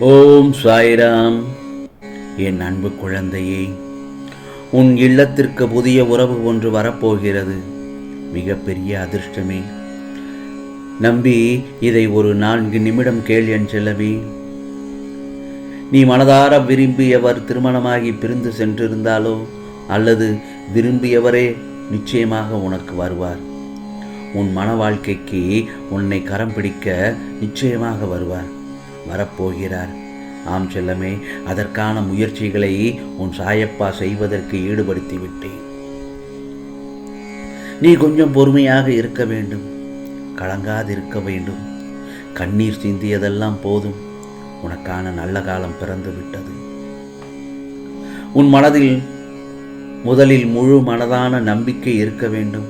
ஓம் சாய்ராம். என் அன்பு குழந்தையே உன் இல்லத்திற்கு புதிய உறவு ஒன்று வரப்போகிறது. மிகப்பெரிய அதிர்ஷ்டமே. நம்பி இதை ஒரு நான்கு நிமிடம் கேள் என் செல்லவி நீ மனதார விரும்பியவர் திருமணமாகி பிரிந்து சென்றிருந்தாலோ அல்லது விரும்பியவரே நிச்சயமாக உனக்கு வருவார். உன் மன வாழ்க்கைக்கு உன்னை கரம் பிடிக்க நிச்சயமாக வருவார். வரப்போகிறார். ஆம் செல்லமே அதற்கான முயற்சிகளை உன் சாயப்பா செய்வதற்கு ஈடுபடுத்தி விட்டேன் நீ கொஞ்சம் பொறுமையாக இருக்க வேண்டும். கலங்காதிருக்க வேண்டும். கண்ணீர் சிந்தியதெல்லாம் போதும். உனக்கான நல்ல காலம் பிறந்து விட்டது உன் மனதில் முதலில் முழு மனதான நம்பிக்கை இருக்க வேண்டும்.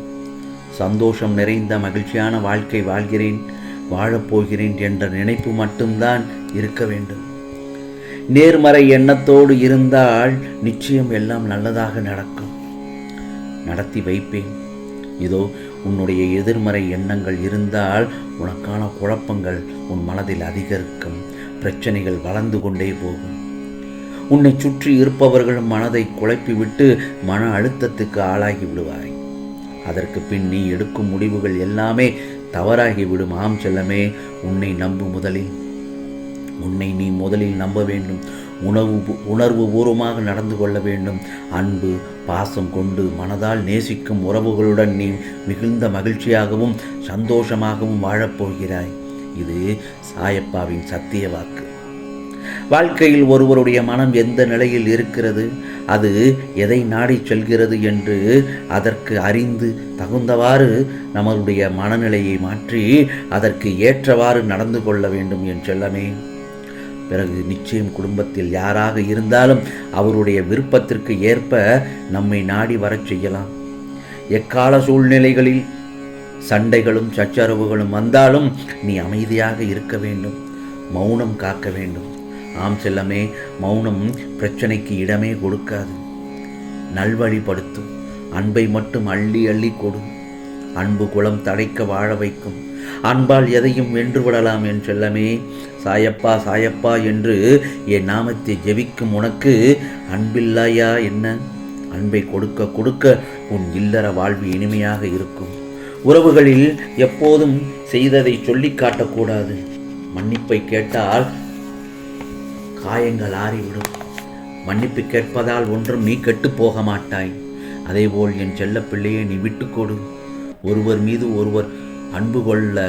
சந்தோஷம் நிறைந்த மகிழ்ச்சியான வாழ்க்கை வாழ்கிறேன். வாழப்போகிறேன் என்ற நினைப்பு மட்டும்தான் இருக்க வேண்டும். நேர்மறை எண்ணத்தோடு இருந்தால் நிச்சயம் எல்லாம் நல்லதாக நடக்கும். நடத்தி வைப்பேன். இதோ உன்னுடைய எதிர்மறை எண்ணங்கள் இருந்தால் உனக்கான குழப்பங்கள் உன் மனதில் அதிகரிக்கும். பிரச்சனைகள் வளர்ந்து கொண்டே போகும். உன்னை சுற்றி இருப்பவர்கள் மனதை குழப்பிவிட்டு மன அழுத்தத்துக்கு ஆளாகி விடுவாய். அதற்கு பின் நீ எடுக்கும் முடிவுகள் எல்லாமே தவறாகி விடும். ஆம் செல்லமே உன்னை நம்பு முதலில். உன்னை நீ முதலில் நம்ப வேண்டும். உணவு உணர்வு பூர்வமாக நடந்து கொள்ள வேண்டும். அன்பு பாசம் கொண்டு மனதால் நேசிக்கும் உறவுகளுடன் நீ மிகுந்த மகிழ்ச்சியாகவும் சந்தோஷமாகவும் வாழப்போகிறாய். இது சாயப்பாவின் சத்திய வாக்கு. வாழ்க்கையில் ஒருவருடைய மனம் எந்த நிலையில் இருக்கிறது? அது எதை நாடி செல்கிறது என்று அதற்கு அறிந்து தகுந்தவாறு நம்மளுடைய மனநிலையை மாற்றி அதற்கு ஏற்றவாறு நடந்து கொள்ள வேண்டும் என் செல்லமே. பிறகு நிச்சயம் குடும்பத்தில் யாராக இருந்தாலும் அவருடைய விருப்பத்திற்கு ஏற்ப நம்மை நாடி வரச் செய்யலாம். எக்கால சூழ்நிலைகளில் சண்டைகளும் சச்சரவுகளும் வந்தாலும் நீ அமைதியாக இருக்க வேண்டும். மௌனம் காக்க வேண்டும். ஆம் செல்லமே மௌனம் பிரச்சனைக்கு இடமே கொடுக்காது. நல்வழிப்படுத்தும் அன்பை மட்டும் அள்ளி அள்ளி கொடு அன்பு குளம் தடைக்க வாழ வைக்கும். அன்பால் எதையும் வென்று விடலாம் என் செல்லமே சாயப்பா சாயப்பா என்று என் நாமத்தை ஜெபிக்கும் உனக்கு அன்பில்லாயா என்ன? அன்பை கொடுக்க கொடுக்க உன் இல்லற வாழ்வு இனிமையாக இருக்கும். உறவுகளில் எப்போதும் செய்ததை சொல்லி காட்டக்கூடாது. மன்னிப்பை கேட்டால் காயங்கள் ஆறிவிடும். மன்னிப்பு கேட்பதால் ஒன்றும் நீ கெட்டு போக மாட்டாய் அதேபோல் என் செல்ல பிள்ளையை நீ விட்டுக்கொடு ஒருவர் மீது ஒருவர் அன்பு கொள்ள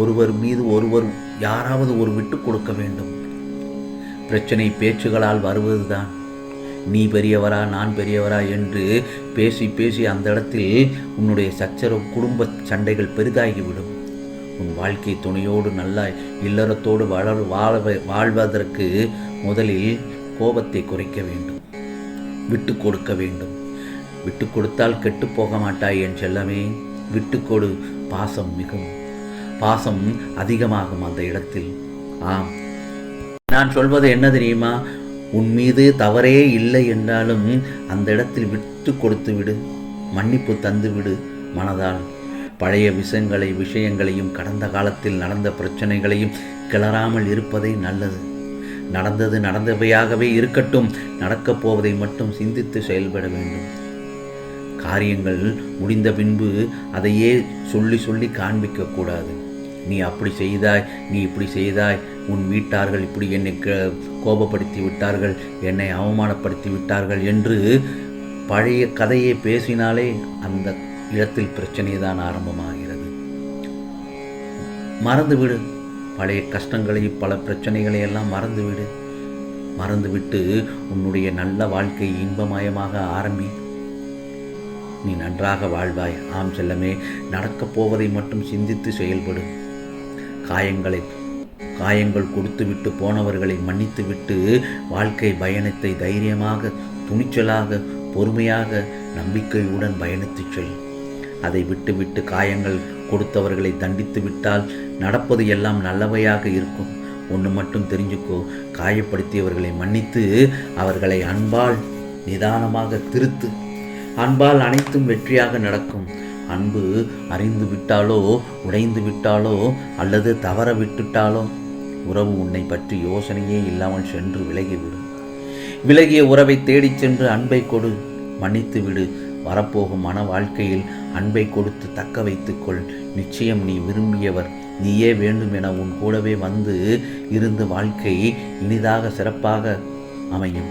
ஒருவர் மீது ஒருவர் யாராவது ஒரு விட்டு கொடுக்க வேண்டும். பிரச்சனை பேச்சுகளால் வருவதுதான். நீ பெரியவரா நான் பெரியவரா என்று பேசி பேசி அந்த இடத்தில் உன்னுடைய சச்சரவு குடும்ப சண்டைகள் பெரிதாகிவிடும். உன் வாழ்க்கை துணையோடு நல்லா இல்லறத்தோடு வளர் வாழ வாழ்வதற்கு முதலில் கோபத்தை குறைக்க வேண்டும். விட்டு கொடுக்க வேண்டும். விட்டு கொடுத்தால் கெட்டு போக மாட்டாய் என் செல்லமே. விட்டு கொடு பாசம் மிகும். பாசம் அதிகமாகும் அந்த இடத்தில். ஆம். நான் சொல்வது என்ன தெரியுமா? உன் மீது தவறே இல்லை என்றாலும் அந்த இடத்தில் விட்டு கொடுத்து விடு. மன்னிப்பு தந்து விடு மனதால். பழைய விஷயங்களை விஷயங்களையும் கடந்த காலத்தில் நடந்த பிரச்சனைகளையும் கிளறாமல் இருப்பதே நல்லது. நடந்தது நடந்தவையாகவே இருக்கட்டும் நடக்கப் போவதை மட்டும் சிந்தித்து செயல்பட வேண்டும். காரியங்கள் முடிந்த பின்பு அதையே சொல்லி சொல்லி காண்பிக்க கூடாது. நீ அப்படி செய்தாய் நீ இப்படி செய்தாய் உன் வீட்டார்கள் இப்படி என்னை கோபப்படுத்தி விட்டார்கள் என்னை அவமானப்படுத்தி விட்டார்கள் என்று பழைய கதையை பேசினாலே அந்த இடத்தில் பிரச்சனை தான் ஆரம்பமாகிறது. மறந்துவிடு. பழைய கஷ்டங்களை பல பிரச்சனைகளை எல்லாம் மறந்துவிடு. மறந்துவிட்டு உன்னுடைய நல்ல வாழ்க்கை இன்பமயமாக ஆரம்பி. நீ நன்றாக வாழ்வாய். ஆம் செல்லமே நடக்கப் போவதை மட்டும் சிந்தித்து செயல்படு. காயங்களை காயங்கள் கொடுத்துவிட்டு போனவர்களை மன்னித்துவிட்டு வாழ்க்கை பயணத்தை தைரியமாக துணிச்சலாக பொறுமையாக நம்பிக்கையுடன் பயணித்துச் செல். அதை விட்டுவிட்டு காயங்கள் கொடுத்தவர்களை தண்டித்து விட்டால் நடப்பது எல்லாம் நல்லவையாக இருக்கும். ஒன்று மட்டும் தெரிஞ்சுக்கோ காயப்படுத்தியவர்களை மன்னித்து அவர்களை அன்பால் நிதானமாக திருத்து. அன்பால் அனைத்தும் வெற்றியாக நடக்கும். அன்பு அறிந்து விட்டாலோ உடைந்து விட்டாலோ அல்லது தவற விட்டுட்டாலோ உறவு உன்னை பற்றி யோசனையே இல்லாமல் சென்று விலகிவிடும். விலகிய உறவை தேடிச் சென்று அன்பை கொடு. மன்னித்து விடு. வரப்போகும் மன வாழ்க்கையில் அன்பை கொடுத்து தக்க வைத்துக்கொள். நிச்சயம் நீ விரும்பியவர் நீயே வேண்டும் என உன் கூடவே வந்து இருந்து வாழ்க்கை இனிதாக சிறப்பாக அமையும்.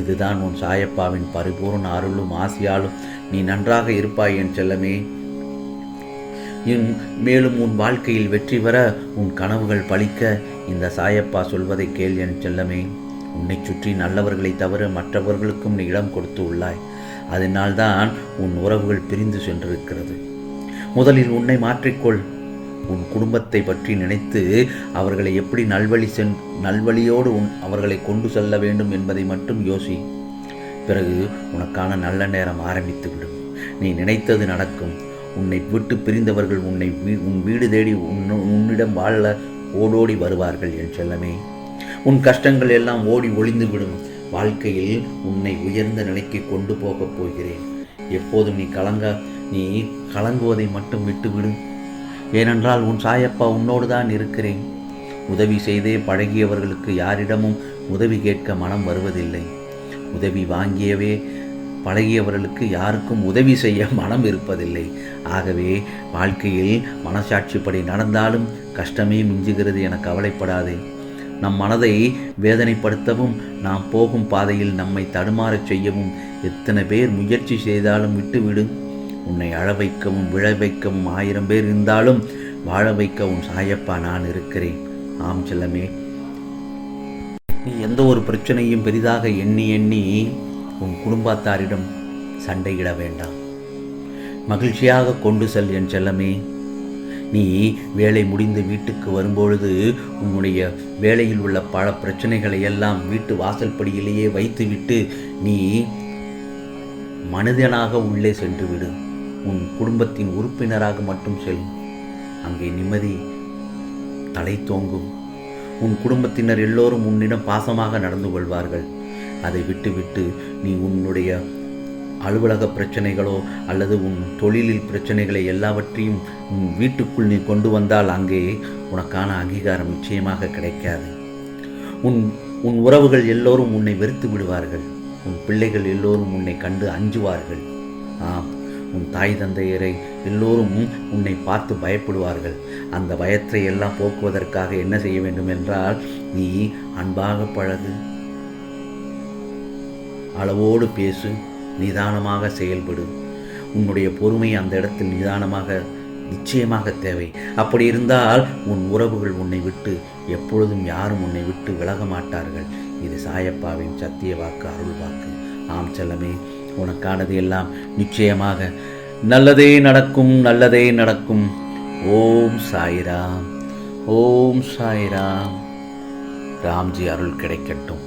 இதுதான் உன் சாயப்பாவின் பரிபூர்ண அருளும் ஆசையாலும் நீ நன்றாக இருப்பாய் என் செல்லமே. மேலும் உன் வாழ்க்கையில் வெற்றி பெற உன் கனவுகள் பழிக்க இந்த சாயப்பா சொல்வதை கேள் என் செல்லமே. உன்னை சுற்றி நல்லவர்களை தவிர மற்றவர்களுக்கும் நீ இடம் கொடுத்து உள்ளாய். அதனால்தான் உன் உறவுகள் பிரிந்து சென்றிருக்கிறது. முதலில் உன்னை மாற்றிக்கொள். உன் குடும்பத்தை பற்றி நினைத்து அவர்களை எப்படி நல்வழி சென் நல்வழியோடு உன் அவர்களை கொண்டு செல்ல வேண்டும் என்பதை மட்டும் யோசி. பிறகு உனக்கான நல்ல நேரம் ஆரம்பித்துவிடும். நீ நினைத்தது நடக்கும். உன்னை விட்டு பிரிந்தவர்கள் உன்னை வீ உன் வீடு தேடி உன் உன்னிடம் வாழ ஓடோடி வருவார்கள் என் செல்லமே. உன் கஷ்டங்கள் எல்லாம் ஓடி ஒளிந்துவிடும். வாழ்க்கையில் உன்னை உயர்ந்த நிலைக்கு கொண்டு போகப் போகிறேன். எப்போதும் நீ கலங்க நீ கலங்குவதை மட்டும் விட்டுவிடு. ஏனென்றால் உன் சாயப்பா உன்னோடு தான் இருக்கிறேன். உதவி செய்தே பழகியவர்களுக்கு யாரிடமும் உதவி கேட்க மனம் வருவதில்லை. உதவி வாங்கியவே பழகியவர்களுக்கு யாருக்கும் உதவி செய்ய மனம் இருப்பதில்லை. ஆகவே வாழ்க்கையில் மனசாட்சிப்படி நடந்தாலும் கஷ்டமே மிஞ்சுகிறது என கவலைப்படாதே. நம் மனதை வேதனைப்படுத்தவும் நாம் போகும் பாதையில் நம்மை தடுமாறச் செய்யவும் எத்தனை பேர் முயற்சி செய்தாலும் விட்டுவிடு. உன்னை அழ வைக்கவும் விழ வைக்கவும் ஆயிரம் பேர் இருந்தாலும் வாழ வைக்கவும் சாயப்பா நான் இருக்கிறேன். ஆம் செல்லமே. நீ எந்த ஒரு பிரச்சனையும் பெரிதாக எண்ணி எண்ணி உன் குடும்பத்தாரிடம் சண்டையிட வேண்டாம். மகிழ்ச்சியாக கொண்டு செல் என் செல்லமே. நீ வேலை முடிந்து வீட்டுக்கு வரும்பொழுது உன்னுடைய வேலையில் உள்ள பல பிரச்சனைகளை எல்லாம் வீட்டு வாசல்படியிலேயே வைத்துவிட்டு நீ மனிதனாக உள்ளே சென்று விடு உன் குடும்பத்தின் உறுப்பினராக மட்டும் செல். அங்கே நிம்மதி தலை தோங்கும். உன் குடும்பத்தினர் எல்லோரும் உன்னிடம் பாசமாக நடந்து கொள்வார்கள். அதை விட்டுவிட்டு நீ உன்னுடைய அலுவலக பிரச்சனைகளோ அல்லது உன் தொழிலில் பிரச்சனைகளை எல்லாவற்றையும் உன் வீட்டுக்குள் நீ கொண்டு வந்தால் அங்கே உனக்கான அங்கீகாரம் நிச்சயமாக கிடைக்காது. உன் உன் உறவுகள் எல்லோரும் உன்னை வெறுத்து விடுவார்கள். உன் பிள்ளைகள் எல்லோரும் உன்னை கண்டு அஞ்சுவார்கள். ஆம் உன் தாய் தந்தையரை எல்லோரும் உன்னை பார்த்து பயப்படுவார்கள். அந்த பயத்தை எல்லாம் போக்குவதற்காக என்ன செய்ய வேண்டும் என்றால் நீ அன்பாக பழகு அளவோடு பேசு. நிதானமாக செயல்படு. உன்னுடைய பொறுமை அந்த இடத்தில் நிதானமாக நிச்சயமாக தேவை. அப்படி இருந்தால் உன் உறவுகள் உன்னை விட்டு எப்பொழுதும் யாரும் உன்னை விட்டு விலக மாட்டார்கள். இது சாயப்பாவின் சத்திய வாக்கு அருள் வாக்கு. ஆம் செல்லமே உனக்கானது எல்லாம் நிச்சயமாக நல்லதே நடக்கும் நல்லதே நடக்கும். ஓம் சாய்ராம் ஓம் சாய்ராம். ராம்ஜி அருள் கிடைக்கட்டும்.